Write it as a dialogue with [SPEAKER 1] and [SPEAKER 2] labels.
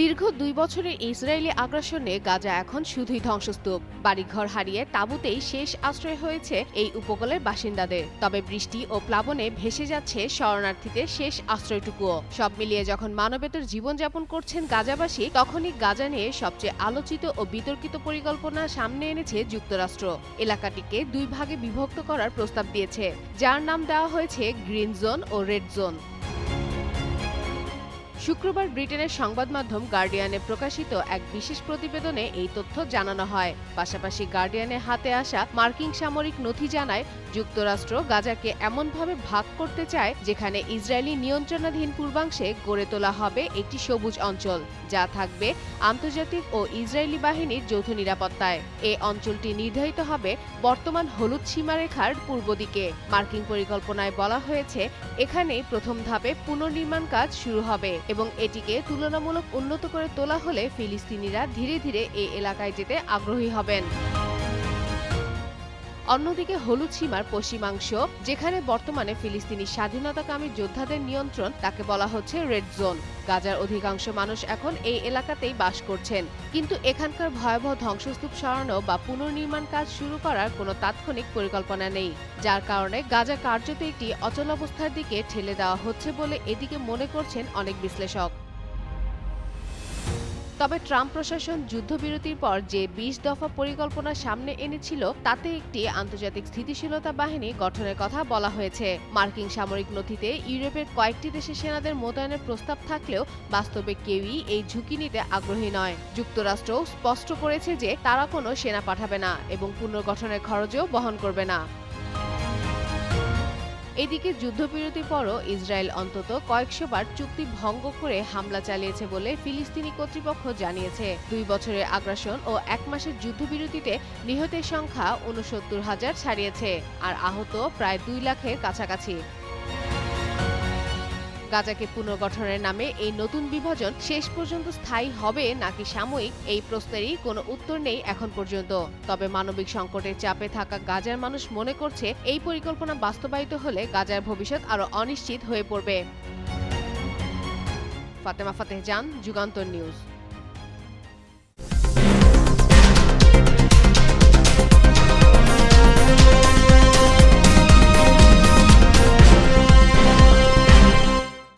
[SPEAKER 1] দীর্ঘ দুই বছরের ইসরায়েলি আগ্রাসনে গাজা এখন শুধুই ধ্বংসস্তূপ। বাড়িঘর হারিয়ে তাঁবুতেই শেষ আশ্রয় হয়েছে এই উপকূলের বাসিন্দাদের। তবে বৃষ্টি ও প্লাবনে ভেসে যাচ্ছে শরণার্থীদের শেষ আশ্রয়টুকুও। সব মিলিয়ে যখন মানবেতর জীবনযাপন করছেন গাজাবাসী, তখনই গাজা নিয়ে সবচেয়ে আলোচিত ও বিতর্কিত পরিকল্পনা সামনে এনেছে যুক্তরাষ্ট্র। এলাকাটিকে দুই ভাগে বিভক্ত করার প্রস্তাব দিয়েছে, যার নাম দেওয়া হয়েছে গ্রিন জোন ও রেড জোন। শুক্রবার ব্রিটেনের সংবাদ মাধ্যম গার্ডিয়ানে প্রকাশিত এক বিশেষ প্রতিবেদনে এই তথ্য জানানো হয়। পাশাপাশি গার্ডিয়ানের হাতে আসা মার্কিন সামরিক নথি জানায়, যুক্তরাষ্ট্র গাজাকে এমনভাবে ভাগ করতে চায় যেখানে ইসরায়েলি নিয়ন্ত্রণাধীন পূর্বাংশে গড়ে তোলা হবে একটি সবুজ অঞ্চল, যা থাকবে আন্তর্জাতিক ও ইসরায়েলি বাহিনীর যৌথ নিরাপত্তায়। এ অঞ্চলটি নির্ধারিত হবে বর্তমান হলুদ সীমারেখার পূর্ব দিকে। মার্কিন পরিকল্পনায় বলা হয়েছে, এখানেই প্রথম ধাপে পুনর্নির্মাণ কাজ শুরু হবে। এবং এটিকে তুলনামূলক উন্নত করে তোলা হলে ফিলিস্তিনিরা ধীরে ধীরে এই এলাকায় যেতে আগ্রহী হবেন। অন্যদিকে হলুদ সীমার পশ্চিমাংশ, যেখানে বর্তমানে ফিলিস্তিনি স্বাধীনতাকামী যোদ্ধাদের নিয়ন্ত্রণ, তাকে বলা হচ্ছে রেড জোন। গাজার অধিকাংশ মানুষ এখন এই এলাকাতেই বাস করছেন। কিন্তু এখানকার ভয়াবহ ধ্বংসস্তূপ সরানো বা পুনর্নির্মাণ কাজ শুরু করার কোনো তাৎক্ষণিক পরিকল্পনা নেই, যার কারণে গাজা কার্যত একটি অচলাবস্থার দিকে ঠেলে দেওয়া হচ্ছে বলে এদিকে মনে করছেন অনেক বিশ্লেষক। তবে ট্রাম্প প্রশাসন যুদ্ধবিরতির পর যে বিশ দফা পরিকল্পনা সামনে এনেছিল, তাতে একটি আন্তর্জাতিক স্থিতিশীলতা বাহিনী গঠনের কথা বলা হয়েছে। মার্কিন সামরিক নথিতে ইউরোপের কয়েকটি দেশে সেনাদের মোতায়েনের প্রস্তাব থাকলেও বাস্তবে কেউই এই ঝুঁকি নিতে আগ্রহী নয়। যুক্তরাষ্ট্র স্পষ্ট করেছে যে তারা কোনো সেনা পাঠাবে না এবং পুনর্গঠনের খরচও বহন করবে না। এদিকে যুদ্ধবিরতির পরও ইসরায়েল অন্তত কয়েকশো বার চুক্তি ভঙ্গ করে হামলা চালিয়েছে বলে ফিলিস্তিনি কর্তৃপক্ষ জানিয়েছে। দুই বছরের আগ্রাসন ও এক মাসের যুদ্ধবিরতিতে নিহতের সংখ্যা উনসত্তর হাজার ছাড়িয়েছে, আর আহত প্রায় দুই লাখের কাছাকাছি। গাজাকে পুনর্গঠনের নামে এই নতুন বিভাজন শেষ পর্যন্ত স্থায়ী হবে নাকি সাময়িক, এই প্রশ্নেরই কোনো উত্তর নেই এখন পর্যন্ত। তবে মানবিক সংকটের চাপে থাকা গাজার মানুষ মনে করছে এই পরিকল্পনা বাস্তবায়িত হলে গাজার ভবিষ্যৎ আরও অনিশ্চিত হয়ে পড়বে। ফাতেমা ফাতেহ জান, যুগান্তর নিউজ।